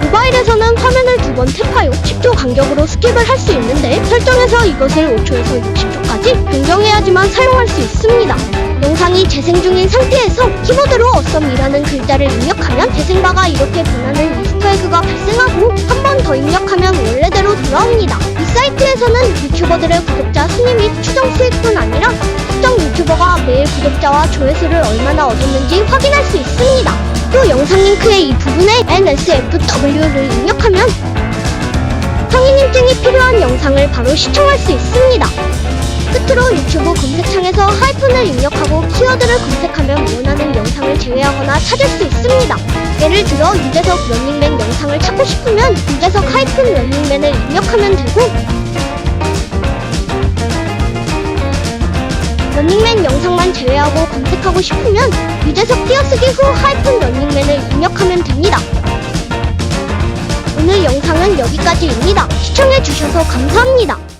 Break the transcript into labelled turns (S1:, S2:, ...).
S1: 모바일에서는 화면을 두 번 탭하여 10초 간격으로 스킵을 할 수 있는데 설정에서 이것을 5초에서 60초까지 변경해야지만 사용할 수 있습니다. 영상이 재생 중인 상태에서 키보드로 어썸이라는 글자를 입력하면 재생바가 이렇게 변하는 이스터에그가 발생하고 한 번 더 입력하면 원래대로 돌아옵니다. 이 사이트에서는 유튜버들의 구독자 순위 및 추정 수익뿐 아니라 유튜버가 매일 구독자와 조회수를 얼마나 얻었는지 확인할 수 있습니다. 또 영상 링크의 이 부분에 NSFW를 입력하면 성인 인증이 필요한 영상을 바로 시청할 수 있습니다. 끝으로 유튜브 검색창에서 하이픈을 입력하고 키워드를 검색하면 원하는 영상을 제외하거나 찾을 수 있습니다. 예를 들어 유재석 런닝맨 영상을 찾고 싶으면 유재석 하이픈 런닝맨을 입력하면 되고 런닝맨 영상만 제외하고 검색하고 싶으면 유재석 띄어쓰기 후 하이픈 런닝맨을 입력하면 됩니다. 오늘 영상은 여기까지입니다. 시청해주셔서 감사합니다.